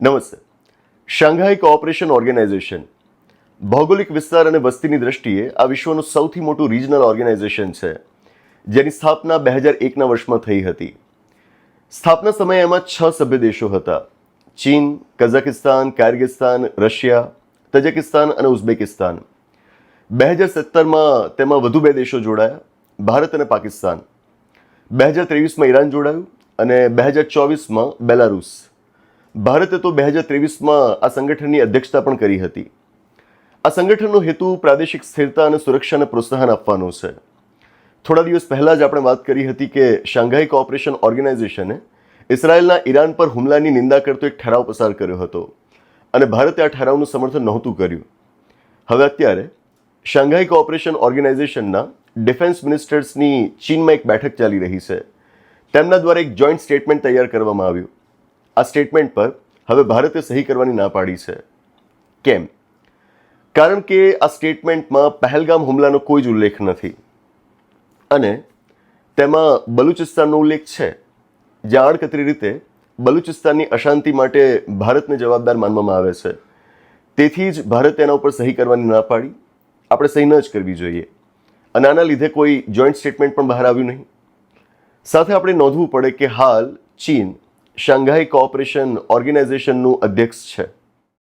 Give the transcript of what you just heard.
નમસ્તે. Shanghai cooperation organisation. ભૌગોલિક વિસ્તાર અને વસ્તીની દ્રષ્ટિએ આ વિશ્વનું સૌથી મોટું રિજનલ ઓર્ગેનાઇઝેશન છે, જેની સ્થાપના બે હજાર એકના વર્ષમાં થઈ હતી. સ્થાપના સમયે એમાં છ સભ્ય દેશો હતા. ચીન કઝાકિસ્તાન કાર્ગિસ્તાન, રશિયા, તજકિસ્તાન અને ઉઝબેકિસ્તાન. બે હજાર સત્તરમાં તેમાં વધુ બે દેશો જોડાયા, ભારત અને પાકિસ્તાન. બે હજાર ત્રેવીસમાં ઈરાન જોડાયું અને બે હજાર ચોવીસમાં બેલારુસ. ભારતે તો બે હજાર ત્રેવીસમાં આ સંગઠનની અધ્યક્ષતા પણ કરી હતી. આ સંગઠનનો હેતુ પ્રાદેશિક સ્થિરતા અને સુરક્ષાને પ્રોત્સાહન આપવાનો છે. થોડા દિવસ પહેલાં જ આપણે વાત કરી હતી કે શાંઘાઈ કોઓપરેશન ઓર્ગેનાઇઝેશને ઇઝરાયેલના ઈરાન પર હુમલાની નિંદા કરતો એક ઠરાવ પસાર કર્યો હતો અને ભારતે આ ઠરાવનું સમર્થન નહોતું કર્યું. હવે અત્યારે શાંઘાઈ કોઓપરેશન ઓર્ગેનાઇઝેશનના ડિફેન્સ મિનિસ્ટર્સની ચીનમાં એક બેઠક ચાલી રહી છે. તેમના દ્વારા એક જોઈન્ટ સ્ટેટમેન્ટ તૈયાર કરવામાં આવ્યું. આ સ્ટેટમેન્ટ પર હવે ભારતે સહી કરવાની ના પાડી છે. કેમ? કારણ કે આ સ્ટેટમેન્ટમાં પહેલગામ હુમલાનો કોઈ જ ઉલ્લેખ નથી. અને તેમાં બલુચિસ્તાનનો ઉલ્લેખ છે. જ્યાં આડકતરી રીતે બલુચિસ્તાનની અશાંતિ માટે ભારતને જવાબદાર માનવામાં આવે છે. તેથી જ ભારત તેના ઉપર સહી કરવાની ના પાડી. આપણે સહી ન જ કરવી જોઈએ. અને આના લીધે કોઈ જોઈન્ટ સ્ટેટમેન્ટ પણ બહાર આવ્યું નહીં. સાથે આપણે નોંધવું પડે કે હાલ ચીન શાંઘાઈ કોઓપરેશન ઓર્ગેનાઇઝેશનનું અધ્યક્ષ છે.